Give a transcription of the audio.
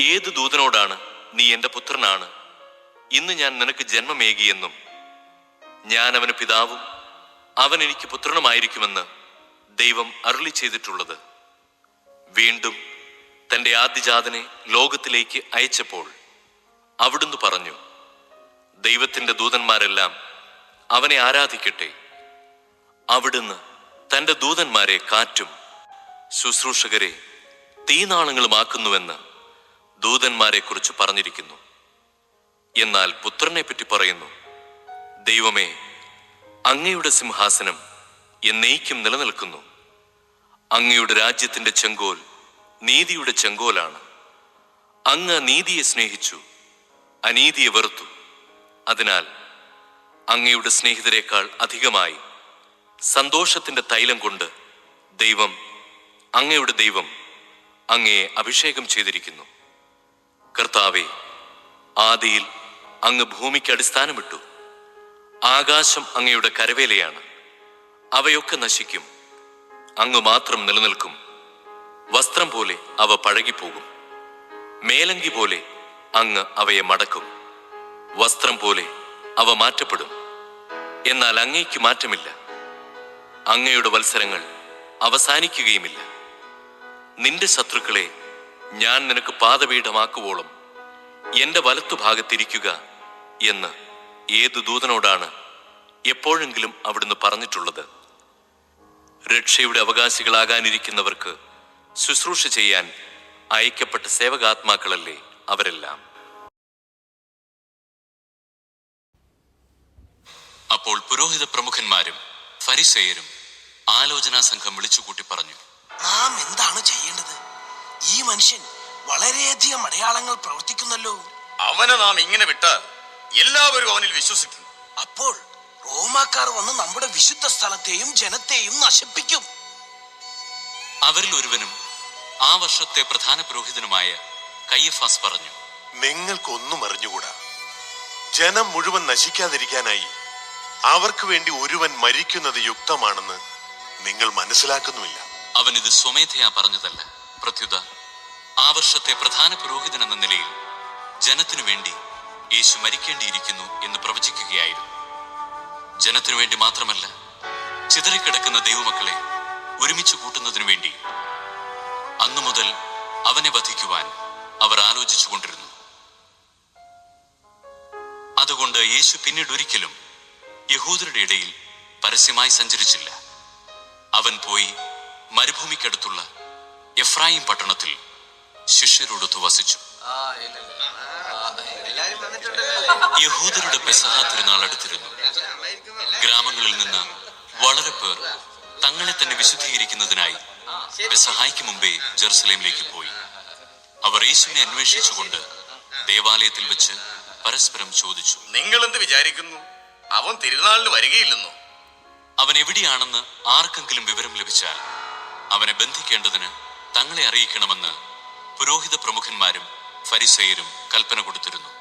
ഏത് ദൂതനോടാണ് നീ എന്റെ പുത്രനാണ്? ഇന്ന് ഞാൻ നിനക്ക് ജന്മമേകിയെന്നും ഞാൻ അവന് പിതാവും അവൻ എനിക്ക് പുത്രനുമായിരിക്കുമെന്ന് ദൈവം അരുളി ചെയ്തിട്ടുള്ളത്. വീണ്ടും തന്റെ ആദ്യജാതനെ ലോകത്തിലേക്ക് അയച്ചപ്പോൾ അവിടുന്ന് പറഞ്ഞു ദൈവത്തിന്റെ ദൂതന്മാരെല്ലാം അവനെ ആരാധിക്കട്ടെ. അവിടുന്ന് തന്റെ ദൂതന്മാരെ കാറ്റും ശുശ്രൂഷകരെ തീനാളങ്ങളുമാക്കുന്നുവെന്ന് ദൂതന്മാരെ കുറിച്ച് പറഞ്ഞിരിക്കുന്നു. എന്നാൽ പുത്രനെ പറ്റി പറയുന്നു ദൈവമേ അങ്ങയുടെ സിംഹാസനം എന്നേക്കും നിലനിൽക്കുന്നു. അങ്ങയുടെ രാജ്യത്തിന്റെ ചെങ്കോൽ നീതിയുടെ ചെങ്കോലാണ്. അങ്ങ് നീതിയെ സ്നേഹിച്ചു അനീതിയെ വെറുത്തു. അതിനാൽ അങ്ങയുടെ സ്നേഹിതരെക്കാൾ അധികമായി സന്തോഷത്തിന്റെ തൈലം കൊണ്ട് ദൈവം അങ്ങയുടെ ദൈവം അങ്ങയെ അഭിഷേകം ചെയ്തിരിക്കുന്നു. കർത്താവെ ആദിയിൽ അങ്ങ് ഭൂമിക്ക് അടിസ്ഥാനമിട്ടു. ആകാശം അങ്ങയുടെ കരവേലയാണ്. അവയൊക്കെ നശിക്കും. അങ്ങ് മാത്രം നിലനിൽക്കും. വസ്ത്രം പോലെ അവ പഴകിപ്പോകും. മേലങ്കി പോലെ അങ്ങ് അവയെ മടക്കും. വസ്ത്രം പോലെ അവ മാറ്റപ്പെടും. എന്നാൽ അങ്ങയ്ക്ക് മാറ്റമില്ല. അങ്ങയുടെ വത്സരങ്ങൾ അവസാനിക്കുകയുമില്ല. നിന്റെ ശത്രുക്കളെ ഞാൻ നിനക്ക് പാതപീഠമാക്കുവോളം എന്റെ വലത്തുഭാഗത്തിരിക്കുക എന്ന് ഏതു ദൂതനോടാണ് എപ്പോഴെങ്കിലും അവിടുന്ന് പറഞ്ഞിട്ടുള്ളത്? രക്ഷയുടെ അവകാശികളാകാനിരിക്കുന്നവർക്ക് ശുശ്രൂഷ ചെയ്യാൻ അയക്കപ്പെട്ട സേവകാത്മാക്കളല്ലേ അവരെല്ലാം? അപ്പോൾ പുരോഹിത പ്രമുഖന്മാരും ഫരിസേയരും ആലോചനാ സംഘം വിളിച്ചുകൂട്ടി പറഞ്ഞു നാം എന്താണ് ചെയ്യേണ്ടത്? ഈ മനുഷ്യൻ വളരെയധികം അടയാളങ്ങൾ പ്രവർത്തിക്കുന്നല്ലോ. അവനെ നാം ഇങ്ങനെ വിട്ടാൽ എല്ലാവരും അവനിൽ വിശ്വസിക്കും. അപ്പോൾ റോമാക്കാർ വന്ന് നമ്മുടെ വിശുദ്ധ സ്ഥലത്തെയും ജനത്തെയും നശിപ്പിക്കും. അവരിൽ ഒരുവനും ആ വർഷത്തെ പ്രധാന പുരോഹിതനുമായ കയ്യഫാസ് പറഞ്ഞു നിങ്ങൾക്കൊന്നും അറിഞ്ഞുകൂടാ. ജനം മുഴുവൻ നശിക്കാതിരിക്കാനായി അവർക്ക് വേണ്ടി ഒരുവൻ മരിക്കുന്നത് യുക്തമാണെന്ന് നിങ്ങൾ മനസ്സിലാക്കുന്നുമില്ല. അവൻ ഇത് സ്വമേധയാ പറഞ്ഞതല്ല പ്രത്യുത. ആ വർഷത്തെ പ്രധാന പുരോഹിതൻ എന്ന നിലയിൽ ജനത്തിനു വേണ്ടി യേശു മരിക്കേണ്ടിയിരിക്കുന്നു എന്ന് പ്രവചിക്കുകയായിരുന്നു. ജനത്തിനു വേണ്ടി മാത്രമല്ല ചിതറിക്കിടക്കുന്ന ദൈവമക്കളെ ഒരുമിച്ച് കൂട്ടുന്നതിനു വേണ്ടി അന്നു മുതൽ അവനെ വധിക്കുവാൻ അവർ ആലോചിച്ചു കൊണ്ടിരുന്നു. അതുകൊണ്ട് യേശു പിന്നീട് ഒരിക്കലും യഹൂദരുടെ ഇടയിൽ പരസ്യമായി സഞ്ചരിച്ചില്ല. അവൻ പോയി മരുഭൂമിക്കടുത്തുള്ള എഫ്രായിം പട്ടണത്തിൽ ശിഷ്യരോടൊത്ത് വസിച്ചു. യഹൂദരുടെ പെസഹ തിരുനാൾ അടുത്തിരുന്നു ഗ്രാമങ്ങളിൽ നിന്ന് വളരെ പേർ തങ്ങളെ തന്നെ വിശുദ്ധീകരിക്കുന്നതിനായി പെസഹായ്ക്ക് മുമ്പേ ജെറുസലേമിലേക്ക് പോയി. അവർ യേശുവിനെ അന്വേഷിച്ചുകൊണ്ട് ദേവാലയത്തിൽ വെച്ച് പരസ്പരം ചോദിച്ചു നിങ്ങൾ എന്ത് വിചാരിക്കുന്നു? അവൻ തിരുനാളിന് വരികയില്ലെന്നോ? അവൻ എവിടെയാണെന്ന് ആർക്കെങ്കിലും വിവരം ലഭിച്ചാൽ അവനെ ബന്ധിക്കേണ്ടതിന് തങ്ങളെ അറിയിക്കണമെന്ന് പുരോഹിത പ്രമുഖന്മാരും ഫരിസയരും കൽപ്പന കൊടുത്തിരുന്നു.